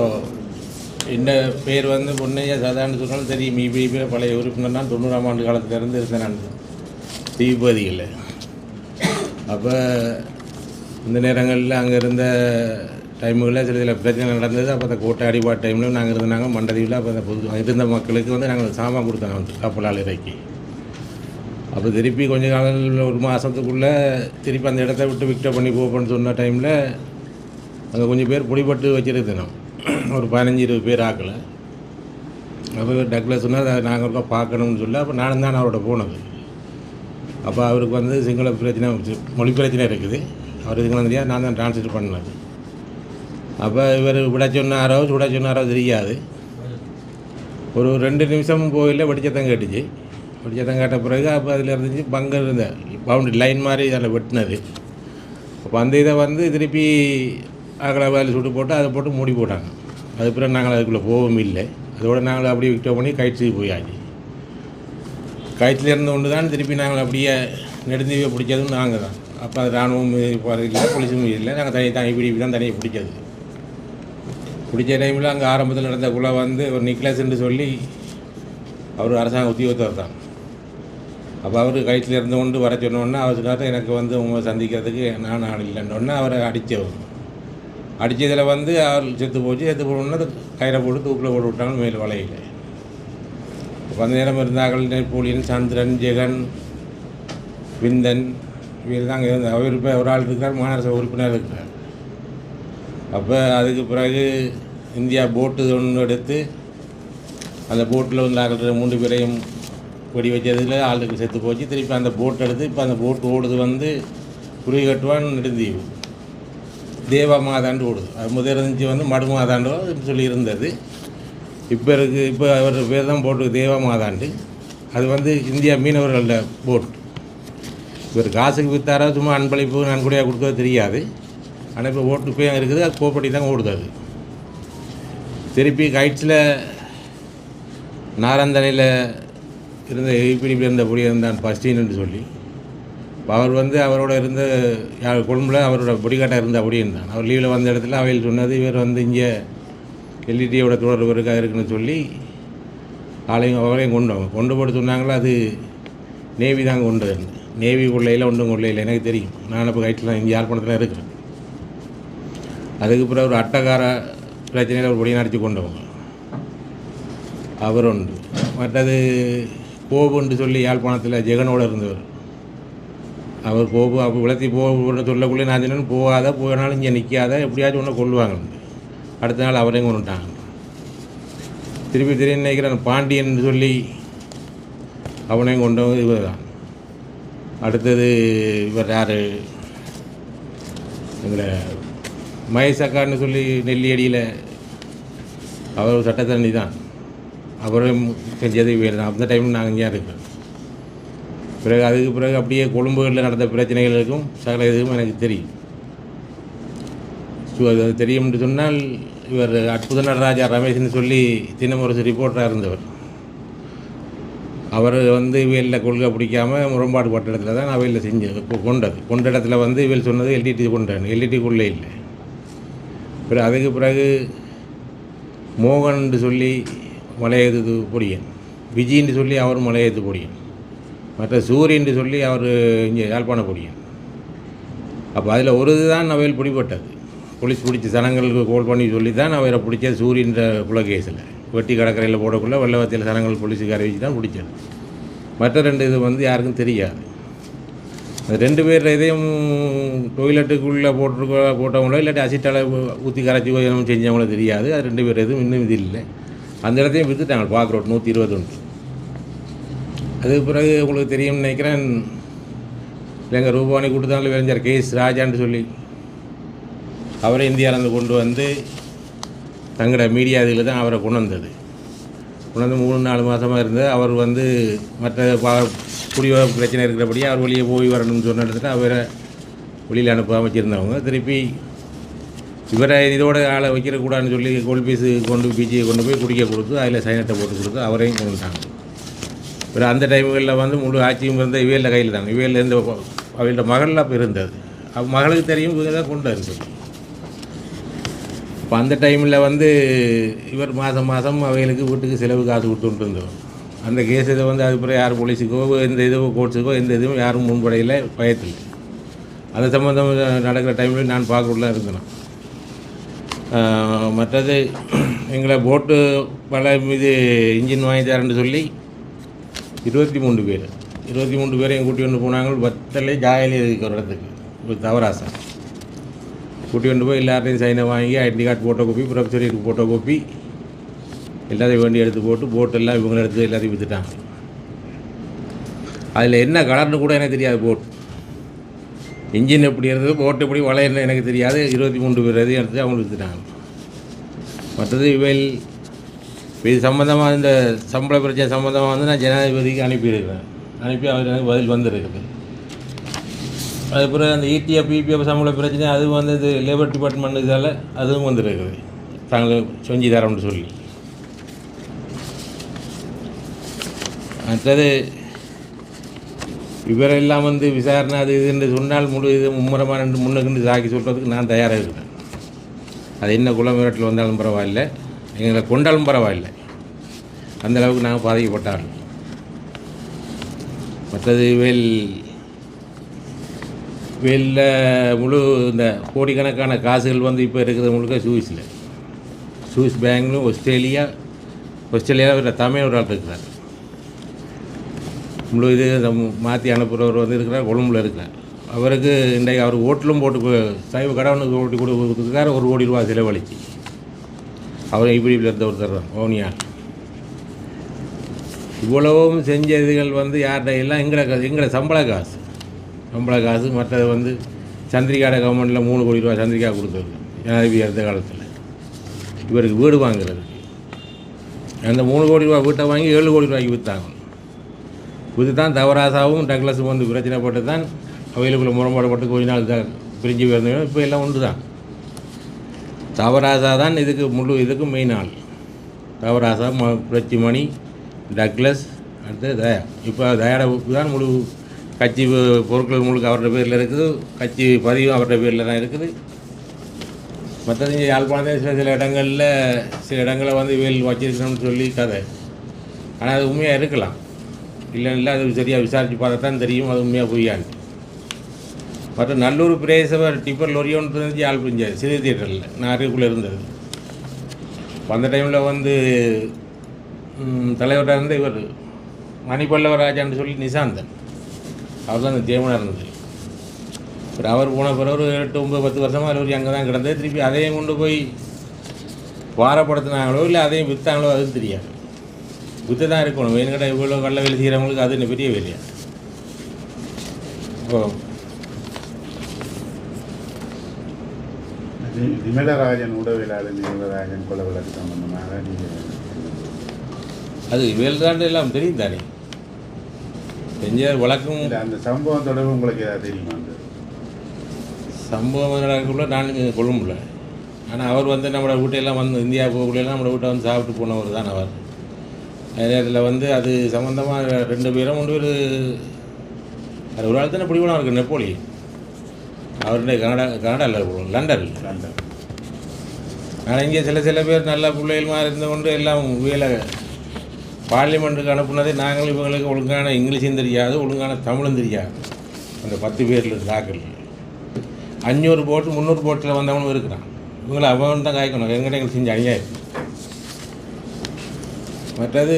ஓ என்ன பேர் வந்து பொன்னையா சாதாரண சொன்னாலும் தெரியும் இபிபி பழைய உறுப்பினர் தொண்ணூறாம் ஆண்டு காலத்திலேருந்து இருந்தேன் நான். தீபதியில் அப்போ இந்த நேரங்களில் அங்கே இருந்த டைமுகளில் சில சில பிரச்சனை நடந்தது. அப்போ அந்த கோட்டை அடிபாட்டு டைமில் நாங்கள் இருந்தாங்க மண்டதீவில் அப்போ அந்த புது இருந்த மக்களுக்கு வந்து நாங்கள் சாமான் கொடுத்தாங்க வந்து கப்பலால் இறக்கி. அப்போ திருப்பி கொஞ்ச காலங்களில் ஒரு மாதத்துக்குள்ளே திருப்பி அந்த இடத்த விட்டு விக்டர் பண்ணி போப்போன்னு சொன்ன டைமில் அங்கே கொஞ்சம் பேர் பிடிபட்டு வச்சுருந்தோம். ஒரு பதினஞ்சு இருபது பேர் ஆக்கலை. அப்போ டக்ளஸ் சொன்னால் அதை நாங்கள் இருக்கோம் பார்க்கணும்னு சொல்லி. அப்போ நானும் தான் அவரோட போனது. அப்போ அவருக்கு வந்து சிங்கள பிரச்சனை மொழி பிரச்சனை இருக்குது. அவர் சிங்களம் தெரியாது நான் தான் டிரான்ஸ்லேட் பண்ணது. அப்போ இவர் விட சொன்னாரோ சுட சொன்னாரோ தெரியாது. ஒரு ரெண்டு நிமிஷம் போயில வெடிச்சத்தம் கேட்டுச்சு. வெடிச்சத்தம் கேட்ட பிறகு அப்போ அதில் இருந்துச்சு பங்கு இருந்த பவுண்டரி லைன் மாதிரி அதில் வெட்டினது. அப்போ அந்த இதை வந்து திருப்பி அகல சுட்டு போட்டு அதை போட்டு மூடி போட்டாங்க. அது பிறகு நாங்கள் அதுக்குள்ளே போகவும் இல்லை. அதோட நாங்கள் அப்படியே விக்டோ பண்ணி கயிற்று போயாச்சு. கயிற்றுல இருந்து கொண்டு தான் திருப்பி நாங்கள் அப்படியே நெடுந்தீவை பிடிச்சதும் நாங்கள் தான். அப்போ அது ராணுவம் இல்லை போலீஸும் இல்லை. நாங்கள் தனி தனி பிடிப்பு தான் தனியாக பிடிச்சது. பிடிச்ச டைமில் அங்கே ஆரம்பத்தில் நடந்த குழா வந்து ஒரு நிக்லஸ்ன்னு சொல்லி அவர் அரசாங்க உத்தியோகத்தர் தான். அப்போ அவர் கயிற்றில் இருந்து கொண்டு வர சொன்னோன்னே அவர் சொன்னார் எனக்கு வந்து உங்களை சந்திக்கிறதுக்கு நான் ஆள் இல்லைன்னொன்னே அவரை அடித்தவர். அடித்ததில் வந்து அவர் செத்து போச்சு செத்து போனோன்னா கயிறை போட்டு தூக்கில் போட்டு விட்டாங்க மேல் வலையில். அப்போ நேரம் இருந்தார்கள் நெப்போலியன் சந்திரன் ஜெகன் விந்தன் இவர் தான் அங்கே இருந்தார் அவர் இப்போ ஒரு ஆள் இருக்கிறார் மாநகரசபை உறுப்பினர் இருக்கிறார் அப்போ அதுக்கு பிறகு இந்தியா போட்டு ஒன்று எடுத்து அந்த போட்டில் வந்து ஆகிற மூன்று பேரையும் வெடி வச்சதில் ஆளுக்கு செத்து போச்சு. திருப்பி அந்த போட் எடுத்து இப்போ அந்த போட் ஓடுது வந்து குருவி கட்டுவான் நெடுந்தீவு. தேவ மாதாண்டு ஓடுது அது முதல் இருந்துச்சு வந்து மடு மாதாண்டோ சொல்லி இருந்தது இப்போ இருக்குது இப்போ அவர் பேர் தான் போட்டு தேவ மாதாண்டு அது வந்து இந்தியா மீனவர்களோட போட் இவர் காசுக்கு விற்றாரோ சும்மா அன்பளிப்பு நன்கொடையாக கொடுக்கறது தெரியாது. ஆனால் இப்போ ஓட்டு போய் அங்கே இருக்குது அது கோப்படி தான் ஓடுது அது. திருப்பி கைட்ஸில் நாராந்தனையில் இருந்த எய்பிடிப்பில் இருந்த பொடி இருந்தான் பஸ்டின்னு சொல்லி. அவர் வந்து அவரோட இருந்த கொழும்புல அவரோட பொடிகாட்டாக இருந்த அப்படி இருந்தான். அவர் லீவில் வந்த இடத்துல அவையில் சொன்னது இவர் வந்து இங்கே எல்இடியோட தொடர்பு இருக்காக இருக்குன்னு சொல்லி ஆளையும் அவரையும் கொண்டு வாங்க கொண்டு போட்டு சொன்னாங்களா அது நேவி தான் கொண்டு வந்து நேவி கொள்ளையில் ஒன்றும் கொள்ளையில் எனக்கு தெரியும். நான் இப்போ கைட்டில் இங்கே யாழ்ப்பாணத்தில் இருக்கிறேன். அதுக்கு பிறகு ஒரு அட்டகார பிரச்சனையில் ஒரு பொடியை நடித்து கொண்டவங்க அவர் உண்டு மற்றது கோபுன்னு சொல்லி யாழ்ப்பாணத்தில் ஜெகனோடு இருந்தவர். அவர் கோபு அப்போ விளத்தி போன்னு சொல்லக்குள்ளே நான் தினம் போகாத போனாலும் இங்கே நிற்காத எப்படியாச்சும் ஒன்று கொள்ளுவாங்க அடுத்த நாள் அவரையும் கொண்டுட்டாங்க திருப்பி திடீர்னு நினைக்கிறேன் பாண்டியன் சொல்லி அவனையும் கொண்டவங்க இவர் தான் அடுத்தது இவர் யார்? எங்களை மகேசக்கான்னு சொல்லி நெல்லியடியில் அவர் சட்டத்தரணி தான் அவரும் செஞ்சது இவர் தான் அந்த டைமில் நாங்கள் இங்கே இருக்கோம். பிறகு அதுக்கு பிறகு அப்படியே கொழும்புகளில் நடந்த பிரச்சனைகளுக்கும் சகல இதுவும் எனக்கு தெரியும். ஸோ அது என்று சொன்னால் இவர் அற்புத நடராஜா ரமேஷ்னு சொல்லி தினமுரசு ரிப்போர்ட்டராக இருந்தவர். அவர் வந்து இவையில் கொள்கை பிடிக்காம முரண்பாடு பட்ட இடத்துல தான் அவையில் செஞ்சு கொண்டது. கொண்ட இடத்துல வந்து இவையில் சொன்னது எல்டிடி கொண்டான். எல்டிடி கொள்ளை இல்லை. பிறகு அதுக்கு பிறகு மோகன் சொல்லி மலையேது பொடியன். விஜின்னு சொல்லி அவர் மலையேத்து பொடியன். மற்ற சூரியன் சொல்லி அவர் இங்கே யாழ்ப்பாண பொடியன் அப்போ அதில் ஒரு இதுதான் அவையில் பிடிபட்டது. போலீஸ் பிடிச்ச சனங்களுக்கு கோல் பண்ணி சொல்லி தான் அவரை பிடிச்சது சூரியன்ற குலகேஸில் வெட்டி கடற்கரையில் போடக்குள்ள வெள்ளவத்தியில் சனங்கள் போலீஸுக்கு அறிவிச்சு தான் பிடிச்சது. மற்ற ரெண்டு இது வந்து யாருக்கும் தெரியாது. அது ரெண்டு பேர் இதையும் டொய்லெட்டுக்குள்ளே போட்டிருக்க போட்டவங்களோ இல்லாட்டி அசிட்டால ஊற்றி கரைச்சி செஞ்சவங்களோ தெரியாது. அது ரெண்டு பேர் எதுவும் இன்னும் இது இல்லை. அந்த இடத்தையும் விற்றுட்டாங்க ரோட் நூற்றி இருபத்தொன்று. அதுக்கு பிறகு உங்களுக்கு தெரியும்னு நினைக்கிறேன். எங்கள் ரூபானி கூட்டத்தால் விளைஞ்சார் கே எஸ் ராஜான்னு சொல்லி அவரை இந்தியாவிலேருந்து கொண்டு வந்து தங்களோட மீடியா இதில் தான் அவரை கொண்டு வந்தது. கொண்டு வந்து மூணு நாலு மாதமாக இருந்தது. அவர் வந்து மற்ற குடிவர பிரச்சனை இருக்கிறபடியே அவர் வெளியே போய் வரணும்னு சொன்ன இடத்துல அவரை வெளியில் அனுப்பாமல் வச்சுருந்தவங்க திருப்பி இவரை இதோட ஆளை வைக்கிறக்கூடாதுன்னு சொல்லி கோல்பீஸு கொண்டு பீச்சியை கொண்டு போய் குடிக்க கொடுத்து அதில் சைனத்தை போட்டு கொடுத்து அவரையும் கொண்டுட்டாங்க. அப்புறம் அந்த டைம்களில் வந்து முழு ஆட்சியும் இருந்த இவையில் கையில் தான். இவையில் இருந்த அவங்களோட மகளில் அப்போ இருந்தது. அவ மகளுக்கு தெரியும் இவங்க தான் கொண்டு இருக்குது அப்போ அந்த டைமில் வந்து இவர் மாதம் மாதம் அவைகளுக்கு வீட்டுக்கு செலவு காசு கொடுத்துட்டு இருந்தோம் அந்த கேஸ் இதை வந்து அதுக்கப்புறம் யார் போலீஸுக்கோ எந்த இதுவோ கோர்ட்ஸுக்கோ எந்த இதுவும் யாரும் முன்படையில் பயத்தில் அது சம்மந்தம் நடக்கிற டைமில் நான் பார்க்கக்குள்ள இருந்தேன். மற்றது எங்களை போட்டு பல மீது இன்ஜின் வாங்கி தரேன்னு சொல்லி இருபத்தி மூன்று பேர். இருபத்தி மூணு பேரையும் கூட்டி கொண்டு போனாங்க. பத்தலை ஜாயலி இருக்கிற இடத்துக்கு ஒரு தவராசன் கூட்டி கொண்டு போய் எல்லாரையும் சைனை வாங்கி ஐடென்டி கார்டு ஃபோட்டோ காப்பி ப்ரொஃபஸருக்கு ஃபோட்டோ காப்பி எல்லாத்தையும் வேண்டி எடுத்து போட்டு போட்டெல்லாம் எல்லாம் இவங்க எடுத்து எல்லாத்தையும் விற்றுட்டாங்க அதில் என்ன கலர்னு கூட எனக்கு தெரியாது போட் இன்ஜின் எப்படி இருந்தது போட்டு எப்படி வளையன்னு எனக்கு தெரியாது. இருபத்தி மூன்று பேர் எதையும் எடுத்து அவங்க விற்றுட்டாங்க மற்றது இவையில் இது சம்மந்தமாக இந்த சம்பள பிரச்சனை சம்மந்தமாக வந்து நான் ஜனாதிபதிக்கு அனுப்பியிருக்கிறேன். அனுப்பி அவர் எனக்கு பதில் வந்திருக்குது. அதுக்கப்புறம் அந்த இடிஎஃப் இபிஎஃப் சம்பள பிரச்சனை அது வந்து இது லேபர் டிபார்ட்மெண்ட் இதால் அதுவும் வந்துருக்குது. தாங்கள் செஞ்சு தரோம்னு சொல்லி. அடுத்தது இவரெல்லாம் வந்து விசாரணை அது இதுன்னு சொன்னால் முழு இது மும்முரமாக ரெண்டு முன்னுக்குன்னு சாக்கி சொல்கிறதுக்கு நான் தயாராக இருக்கிறேன். அது என்ன குளமிரட்டில் வந்தாலும் பரவாயில்ல. எங்களை கொண்டாலும் பரவாயில்லை. அந்த அளவுக்கு நாங்கள் பாதிக்கப்பட்டார்கள். மற்றது வேல் வேலில் முழு இந்த கோடிக்கணக்கான காசுகள் வந்து இப்போ இருக்கிறது முழுக்க சுவிஸில். சுவிஸ் பேங்க்லும் ஆஸ்திரேலியா ஆஸ்திரேலியாவில் தமிழ் ஒரு ஆள் இருக்கிறார். முழு இது மாற்றி அனுப்புகிறவர் வந்து இருக்கிறார் கொழும்புல இருக்கிறார். அவருக்கு இன்றைக்கு அவர் ஓட்டிலும் போட்டு சைவ கடவுனுக்கு ஓட்டி கொடுத்துருக்காரு ஒரு கோடி ரூபா செலவழிச்சு. அவர் இப்படி இருந்த ஒருத்தர் தான் ஓனியா. இவ்வளவும் செஞ்ச இதுகள் வந்து யார்கிட்ட? எல்லாம் எங்களை காசு எங்களை சம்பள காசு. சம்பள காசு மற்றது வந்து சந்திரிகாட கவர்மெண்ட்டில் மூணு கோடி ரூபா சந்திரிகா கொடுத்தது. ஜனாதிபதி இருந்த காலத்தில். இவருக்கு வீடு வாங்குறது அந்த மூணு கோடி ரூபா வீட்டை வாங்கி ஏழு கோடி ரூபாய்க்கு விற்றாங்க இது தான் தவராசாவும் டக்ளஸும் வந்து பிரச்சனைப்பட்டு தான் அவைகளுக்குள்ள முரண்பாடுபட்டு கொஞ்ச நாள் தான் பிரிஞ்சு போயிருந்தோம் இப்போ எல்லாம் ஒன்று தான் தவராசா தான் இதுக்கு முழு இதுக்கும் மெயின் ஆள். தவராசா ம புரட்சிமணி டக்ளஸ் அடுத்து தயா இப்போ தயாட தான் முழு கட்சி பொருட்கள் முழுக்க அவரோட பேரில் இருக்குது. கட்சி பதிவும் அவரோட பேரில் தான் இருக்குது. மற்றது இங்கே யாழ்ப்பாணத்தில் சில சில இடங்களில் சில இடங்களை வந்து வேல் வச்சிருக்கணும்னு சொல்லி கதை. ஆனால் அது உண்மையாக இருக்கலாம். இல்லைன்னா அது சரியாக விசாரித்து பார்த்தா தான் தெரியும். அது உண்மையாக பொய்யான்னு. மற்ற நல்லூர் பிரேசவர் டிப்பர் லொரி ஒன்று இருந்துச்சு ஆள் புரிஞ்சாது. சிறு தியேட்டரில். நான் அருகுள்ளே இருந்தது அந்த டைமில் வந்து தலைவராக இருந்த இவர் மணிப்பல்லவராஜான்னு சொல்லி நிசாந்தன். அவர் தான் அந்த ஜெயமனாக இருந்தது. இப்போ அவர் போன பிறகு ஒரு எட்டு ஒம்பது பத்து வருஷமாக அவர் அங்கே தான் கிடந்தது. திருப்பி அதையும் கொண்டு போய் வாரப்படுத்தினாங்களோ இல்லை அதையும் விற்றாங்களோ அதுவும் தெரியாது. விற்று தான் இருக்கணும். வேணுங்கிட்ட இவ்வளோ கல்ல வேலை செய்கிறவங்களுக்கு அது என்ன பெரிய வேலையா? ஓ விமலராஜன் உடவியலாளர் விமலராஜன் கொலை வழக்கு சம்பந்தமாக நீங்கள் அது வேல்தாண்டு எல்லாம் தெரியும் தானே? செஞ்ச வழக்கும் அந்த சம்பவம் தொடர்பு உங்களுக்கு ஏதாவது தெரியுமா அந்த? சம்பவம் நடக்கக்குள்ள நான் இங்கே கொழும்புல ஆனால் அவர் வந்து நம்மளோட வீட்டையெல்லாம் வந்து இந்தியா போகக்குள்ளெல்லாம் நம்மளோட வீட்டை வந்து சாப்பிட்டு போனவர் தான் அவர். நேரத்தில் வந்து அது சம்மந்தமாக ரெண்டு பேரும் மூணு பேர் அது ஒரு ஆள் தானே பிடிக்கணும் அவருக்கு நெப்போலி அவருடைய கனடா கனடாவில் லண்டனில். லண்டன் ஆனால் இங்கே சில சில பேர் நல்ல பிள்ளைகளுமா இருந்து கொண்டு எல்லாம் வேலை பார்லிமெண்ட்டுக்கு அனுப்புனதே நாங்களும் இவங்களுக்கு ஒழுங்கான இங்கிலீஷும் தெரியாது ஒழுங்கான தமிழும் தெரியாது. அந்த பத்து பேரில் தாக்கல் அஞ்சூறு போட்டு முந்நூறு போட்டில் வந்தவனும் இருக்கிறான். இவங்களை அவன் தான் காய்க்கணும். எங்கிட்ட எங்களுக்கு செஞ்ச அநியாயம். மற்றது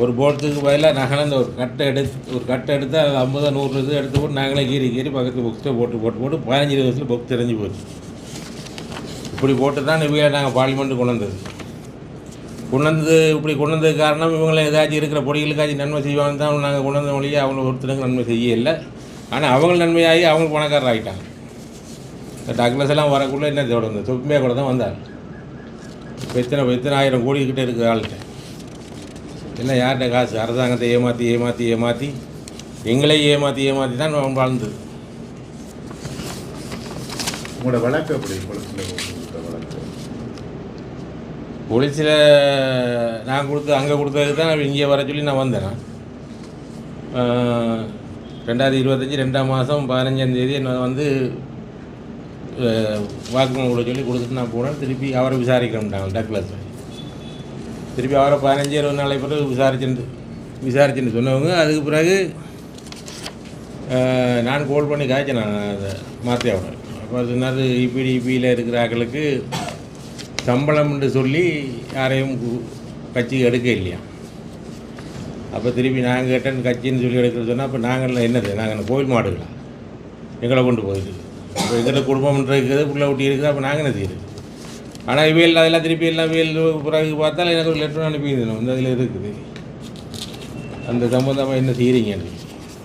ஒரு போட்டத்துக்கு பதிலாக நாங்களே அந்த ஒரு கட்டை எடுத்து ஒரு கட்டை எடுத்து அது ஐம்பது நூறு இது எடுத்து போட்டு நாங்களே கீறி கீறி பக்கத்து புக்ஸில் போட்டு போட்டு போட்டு பதினஞ்சு இருபது வருஷத்தில் புக் தெரிஞ்சு போச்சு. இப்படி போட்டு தான் இவங்க நாங்கள் பார்லிமெண்ட்டு கொண்டு வந்தது. கொண்டு வந்து இப்படி கொண்டு வந்தது காரணம் இவங்களை ஏதாச்சும் இருக்கிற பொடிகளுக்காச்சும் நன்மை செய்வாங்க தான் நாங்கள் கொண்டு வந்த மொழியை அவங்க ஒருத்தருக்கு நன்மை செய்ய இல்லை ஆனால் அவங்க நன்மையாகி அவங்க பணக்காரர் ஆகிட்டாங்க டாக்டர்ஸ் டக்ளஸ் எல்லாம் வரக்குள்ளே என்ன தொடர்ந்து தொப்பிமையாக கூட தான் வந்தார் இப்போ எத்தனை எத்தனை ஆயிரம் கோடிக்கிட்டே இருக்கிற இருக்குது ஆள்கிட்ட எல்லாம் யார்கிட்ட காசு? அரசாங்கத்தை ஏமாற்றி ஏமாற்றி ஏமாற்றி எங்களை ஏமாற்றி ஏமாற்றி தான் வாழ்ந்தது. உங்களோட வழக்கு வழக்கு. போலீஸில் நான் கொடுத்து அங்கே கொடுத்ததுக்கு தான் இங்கே வர சொல்லி நான் வந்தேன் ரெண்டாயிரத்தி இருபத்தஞ்சி ரெண்டாம் மாதம் பதினஞ்சாம் தேதி என்ன வந்து வாக்குமூலம் கூட சொல்லி கொடுத்துட்டு நான் போனேன். திருப்பி அவரை விசாரிக்கிறோம்ட்டாங்க டக்ளஸ். திருப்பி அவரை பதினஞ்சு இருபது நாளை பிறகு விசாரிச்சுட்டு விசாரிச்சுன்னு சொன்னவங்க. அதுக்கு பிறகு நான் கோல் பண்ணி காய்ச்சேன் நான் அதை மாற்றியாவோட அப்போ சொன்னார் இபிடி இபியில் இருக்கிற ஆக்களுக்கு சம்பளம்னு சொல்லி யாரையும் கு- கட்சிக்கு எடுக்க இல்லையா? அப்போ திருப்பி நாங்கள் கேட்டேன் கட்சின்னு சொல்லி எடுக்க சொன்னால் அப்போ நாங்கள் என்னது? நாங்கள் என்ன கோயில் மாடுகளா? எங்களை கொண்டு போகுது இப்போ எங்கிட்ட குடும்பம்ன்ற இருக்குது புள்ள ஊட்டி இருக்குது அப்போ நாங்கள் என்ன செய்யுது ஆனால் இவையில் அதெல்லாம் திருப்பி எல்லாம் இவையில் பிறகு பார்த்தால் எனக்கு ஒரு லெட்டர் அனுப்பியிருந்தோம் வந்து அதில் இருக்குது. அந்த சம்பந்தமாக என்ன செய்கிறீங்கன்னு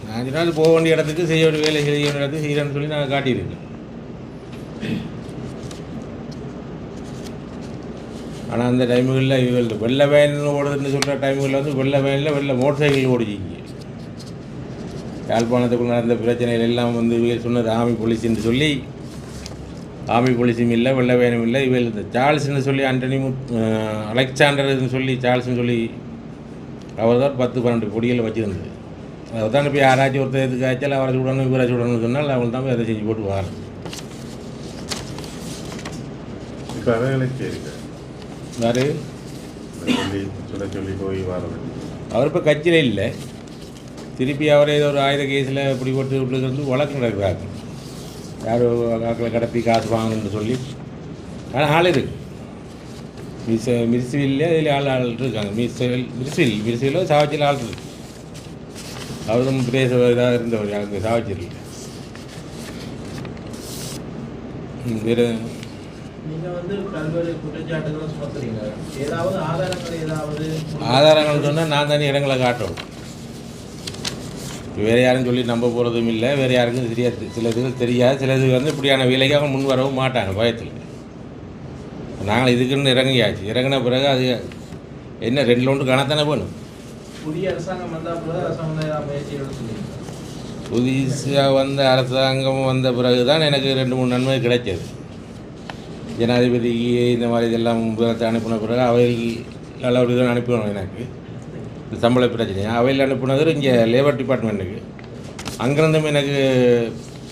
நான் சொன்னால் போக வேண்டிய இடத்துக்கு செய்ய வேண்டிய வேலை செய்ய வேண்டிய இடத்துக்கு செய்கிறேன்னு சொல்லி நான் காட்டியிருக்கேன். ஆனால் அந்த டைமுகளில் இவர்கள் வெள்ளை வேன் ஓடுதுன்னு சொல்கிற டைமுகளில் வந்து வெள்ளை வேனில் வெள்ளை மோட்டர் சைக்கிள் ஓடிச்சிங்க. யாழ்ப்பாணத்துக்குள்ள நடந்த பிரச்சனைகள் எல்லாம் வந்து இவங்க சொன்னது ஆமி போலீஸ்ன்னு சொல்லி ஆமி போலீஸும் இல்லை வெள்ளை வேனும் இல்லை. இவள் இந்த சார்ல்ஸ்னு சொல்லி ஆண்டனி முத் அலெக்சாண்டர்னு சொல்லி சார்ல்ஸ்னு சொல்லி அவர் தான் பத்து பன்னெண்டு பொடியில் வச்சுருந்தது. அவர் தான் இப்போ யாராச்சும் ஒருத்தர் எதுக்கு ஆச்சால் அவரை சுடணும் இவரை சுடணும்னு சொன்னால் அவங்க தான் அதை செஞ்சு போட்டு வாரு இப்போ அவைகளுக்கு யாரு சொல்லி சொல்ல சொல்லி போய் வரது அவர் இப்போ கட்சியில் இல்லை. திருப்பி அவரை ஏதோ ஒரு ஆயுத கேஸில் இப்படி போட்டு விட்டுக்கிறது வழக்கு நடக்கிறாங்க யாரோ ஆக்களை கடத்தி காசு வாங்கணும்னு சொல்லி. ஆனால் ஆள் இருக்கு மிஸ் மிர்சிவில் இதில் ஆள் ஆள் இருக்காங்க. மிஸ்வில் மிர்சில் மிர்சிவில் சாவச்சியில் ஆள் இருக்கு. அவரும் பிரேச இதாக இருந்தவர் அங்கே சாவச்சியில். வேறு? நீங்க வந்து பல்வேறு குற்றச்சாட்டுகளை சுமத்துறீங்க. ஏதாவது ஆதாரங்கள் ஏதாவது ஆதாரங்கள் சொன்னால் நான் தானே இடங்களை காட்டணும் வேறு யாரும் சொல்லி நம்ப போகிறதும் இல்லை. வேறு யாருக்கும் தெரியாது. சில இதுகள் தெரியாது. சிலது வந்து இப்படியான வேலைக்கு அவங்க முன் வரவும் மாட்டாங்க பயத்தில். நாங்கள் இதுக்குன்னு இறங்கியாச்சு. இறங்கின பிறகு அது என்ன ரெண்டு லோண்டு காணத்தானே வேணும்? புதிய அரசாங்கம் புதுசாக வந்த அரசாங்கம் வந்த பிறகு தான் எனக்கு ரெண்டு மூணு நன்மை கிடைச்சது. ஜனாதிபதிக்கு இந்த மாதிரி இதெல்லாம் அனுப்பின பிறகு அவையில் அளவுக்கு தான் அனுப்பினோம் எனக்கு. சம்பள பிரச்சனை. அவையில் அனுப்புனது இங்கே லேபர் டிபார்ட்மெண்ட்டுக்கு அங்கேருந்தும் எனக்கு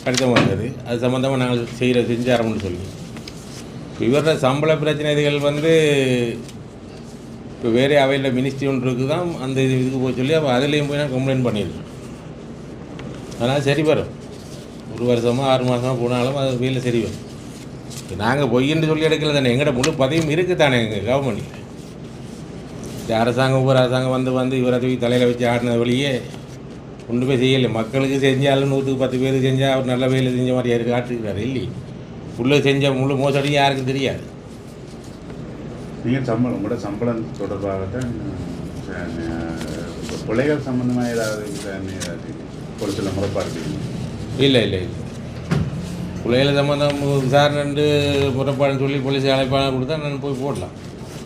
கடிதம் வந்தது. அது சம்மந்தமாக நாங்கள் செய்கிற செஞ்சாரோம்னு சொல்லி. இவரோட சம்பள பிரச்சனைகள் வந்து இப்போ வேறு அவையில் மினிஸ்ட்ரி ஒன்று இருக்குது தான் அந்த இது இதுக்கு போய் சொல்லி அப்போ அதுலேயும் போய் நான் கம்ப்ளைண்ட் பண்ணியிருக்கேன். அதனால் சரி வரும் ஒரு வருஷமாக ஆறு மாதமாக போனாலும் அது வேலை சரி வரும். நாங்கள் பொய்ன்னு சொல்லி எடுக்கல தானே. எங்கள்கிட்ட முழு பதவியும் இருக்குது தானே எங்கள் கவர்மெண்ட்டில் இந்த அரசாங்கம் ஒவ்வொரு அரசாங்கம் வந்து வந்து இவரை தூக்கி தலையில் வச்சு ஆடின வழியே ஒன்றுமே செய்யலை. மக்களுக்கு செஞ்சாலும் நூற்றுக்கு பத்து பேர் செஞ்சால் அவர் நல்ல வேலை செஞ்ச மாதிரி யாருக்கு காட்டுக்கிறாரு இல்லை உள்ள செஞ்ச முழு மோசடியும் யாருக்கும் தெரியாது. நீங்கள் சம்பளம் உங்களோட சம்பளம் தொடர்பாகத்தான் அஹ், இப்ப பிள்ளைகள் சம்பந்தமாக ஏதாவது ஏதாவது பொலிசில் முறைப்பாடு இல்லை இல்லை இல்லை. பிள்ளைகளை சம்மந்தம் விசாரணைண்டு முறைப்பாடுன்னு சொல்லி போலீஸ் அழைப்பாளர் கொடுத்தா நான் போய் போடலாம்.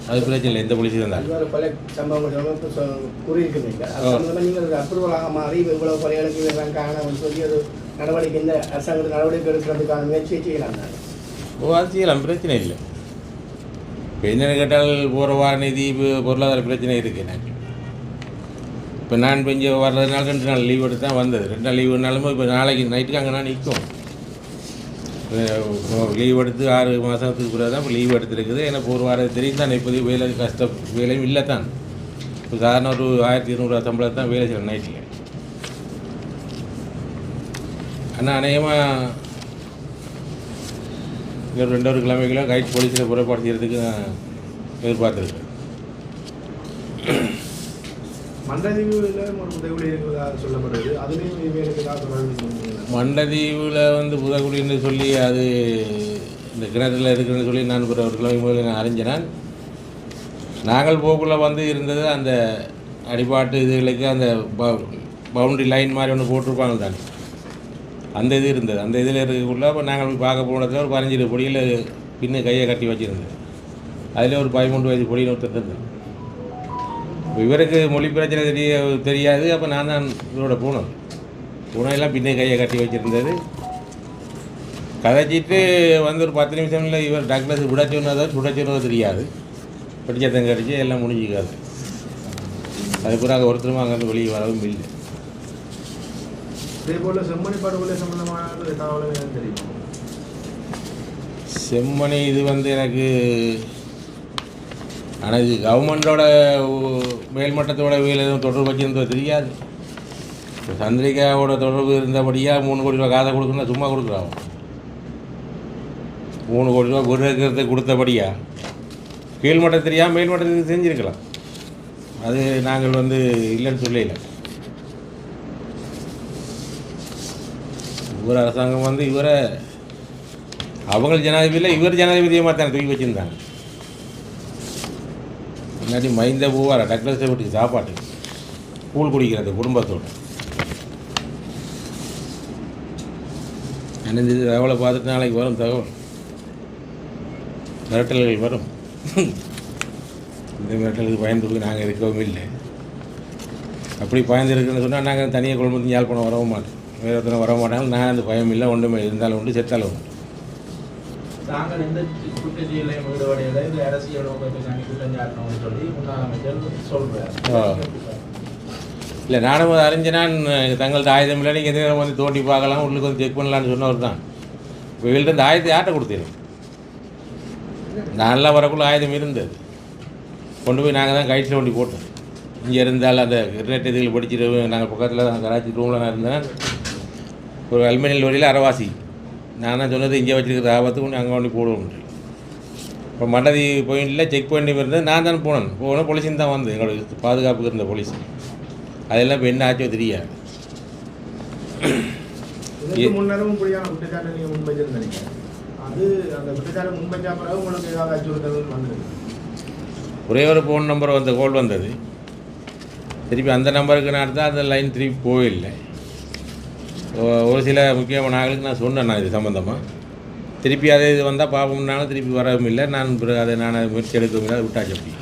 அது பிரச்சனை இல்லை எந்த போலீஸ் இருந்தாலும். பல்வேறு கொலை சம்பவங்கள் வந்து சொ- கூறியிருக்கிறீங்க. அது ஆ. சம்பந்தமா நீங்கள் ஒரு அப்ரூவலாக மாறி இவ்வளவு கொலைகளுக்கு இதெல்லாம் காரணம் சொல்லி ஒரு நடவடிக்கை இந்த அரசாங்கத்தில் நடவடிக்கை எடுக்கிறதுக்கான முயற்சியை செய்யலாம் ஓ அது செய்யலாம் பிரச்சனை இல்லை. இப்போ என்னென்னு கேட்டால் போகிற வார நிதி பொருளாதார பிரச்சனை இருக்குது எனக்கு. இப்போ நான் இப்போ இங்கே வர்றதுனால ரெண்டு நாள் லீவ் எடுத்து தான் வந்தது. ரெண்டு நாள் லீவுனாலும் இப்போ நாளைக்கு நைட்டுக்கு அங்கே நான் நிற்கும் லீவ் எடுத்து ஆறு மாதத்துக்கு பிறகு தான் இப்போ லீவ் எடுத்துருக்குது. ஏன்னா ஒரு வாரம் தெரியும் தான் இப்போதைக்கு வேலை கஷ்டம் வேலையும் இல்லை தான். இப்போ சாதாரண ஒரு ஆயிரத்தி இருநூறுவா சம்பளம் தான் வேலை செய்யணும் நைட்டில் ஆனால் அநேகமாக இன்னொரு ரெண்டு ஒரு கிழமைக்குள்ள கைட் போலீஸில் புறப்பாடு செய்கிறதுக்கு நான் எதிர்பார்த்துருக்கேன். மண்டதீவில் ஒரு உதவி இருக்கிறதாக சொல்லப்படுது அதுலேயும் ஏதாவது மண்டதீவில் வந்து புதக்குடின்னு சொல்லி அது இந்த கிணத்துல இருக்குன்னு சொல்லி நான் ஒரு ஒரு கிழமை நான் அறிஞ்சினேன் நாங்கள் போக்குள்ள வந்து இருந்தது அந்த அடிபாட்டு இதுகளுக்கு அந்த பவுண்டரி லைன் மாதிரி ஒன்று போட்டிருப்பாங்க தான். அந்த இது இருந்தது. அந்த இதில் இருக்கக்குள்ள அப்போ நாங்கள் போய் பார்க்க போனதில் ஒரு பதினஞ்சு பொடியில் பின்னு கையை கட்டி வச்சுருந்தது. அதில் ஒரு பதிமூன்று வயது பொடியில் ஒருத்தர் இருந்தது. இவருக்கு மொழி பிரச்சனை தெரிய தெரியாது. அப்போ நான் தான் இவரோட போனோம். பூனையெல்லாம் பின்னே கையை கட்டி வச்சுருந்தது. கதைச்சிட்டு வந்து ஒரு பத்து நிமிஷம்ல இவர் டாக்டர்ஸ் விட சொன்னதோ சுட சொன்னதோ தெரியாது. படிச்சத்தங்க அடிச்சு எல்லாம் முடிஞ்சிக்காது. அது பிறகு ஒருத்தரும் அங்கேருந்து வெளியே வரவும் இல்லை. இதே போல செம்மணி படுகொலை தகவல் தெரியும்? செம்மணி இது வந்து எனக்கு ஆனால் இது கவர்மெண்டோட மேல்மட்டத்தோட வேலை எதுவும் தொடர்பு வச்சிருந்தது தெரியாது. இப்போ சந்திரிகாவோட தொடர்பு இருந்தபடியாக மூணு கோடி ரூபா காதை கொடுக்கணும்னா சும்மா கொடுக்குறாங்க மூணு கோடி ரூபா ஒரு கொடுத்தபடியா கீழ்மட்டம் தெரியாமல் மேல்மட்டத்துக்கு செஞ்சுருக்கலாம். அது நாங்கள் வந்து இல்லைன்னு சொல்லல. இவர் அரசாங்கம் வந்து இவரை அவங்க ஜனாதிபதியில் இவர் ஜனாதிபதியை மாத்தான தூக்கி வச்சுருந்தாங்க. முன்னாடி மைந்த போவார் டக்ளஸை வீட்டுக்கு சாப்பாட்டு கூழ் குடிக்கிறது குடும்பத்தோடு. அனைந்து தகவலை பார்த்துட்டு நாளைக்கு வரும் தகவல். மிரட்டல்கள் வரும். இந்த மிரட்டலுக்கு பயந்துருக்கு நாங்கள் இருக்கவும் இல்லை. அப்படி பயந்துருக்குன்னு சொன்னால் நாங்கள் தனியாக குடும்பத்தையும் யாழ்ப்பாணம் வரவும் மாட்டோம். வேறு ஒருத்தனை வர மாட்டாங்க. நான் அந்த பயம் இல்லை. ஒன்றுமே இருந்தாலும் உண்டு செத்தாலும் உண்டு. சொல்லி முன்னாள் அமைச்சர் சொல்றாரு. இல்லை நானும் அதை அறிஞ்சனான். தங்கள்கிட்ட ஆயுதம் இல்லை நீங்கள் எந்த நேரம் வந்து தோண்டி பார்க்கலாம் உள்ளுக்கு வந்து செக் பண்ணலான்னு சொன்னவர் தான். இப்போ இவள்கிட்ட இந்த ஆயுதத்தை யார்கிட்ட கொடுத்தீங்க? நான்லாம் வரக்குள்ள ஆயுதம் இருந்தது. கொண்டு போய் நாங்கள் தான் கைட்டில் வண்டி போட்டோம். இங்கே இருந்தால் அந்த கிரினெட் இதில் படிச்சுட்டு நாங்கள் பக்கத்தில் தான் கராச்சி ரூமில் நான் இருந்தேன். ஒரு அலுமினியல் வழியில் அறவாசி. நான் தான் சொன்னது இங்கே வச்சுருக்கிற ஆபத்து அங்கே கொண்டு போடுவோம் இப்போ மண்டதி பாயிண்டில் செக் பாயிண்ட் இருந்தது நான் தான் போனேன். போனேன் போலீஸும் தான் வந்து எங்களோட பாதுகாப்புக்கு இருந்த போலீஸ் அதெல்லாம் இப்போ என்ன ஆச்சோ தெரியாது. ஒரே ஒரு ஃபோன் நம்பர் வந்த கால் வந்தது. திருப்பி அந்த நம்பருக்கு நான் எடுத்தால் அந்த லைன் திருப்பி போயில்லை ஒரு சில முக்கியமான ஆளுக்கு நான் சொன்னேன் நான் இது சம்மந்தமாக திருப்பி அதே இது வந்தால் பார்ப்போம்னாலும் திருப்பி வரவும் இல்லை. நான் பிறகு அதை நான் முயற்சி எடுக்கவும் இல்லை. விட்டாச்சு அப்படி.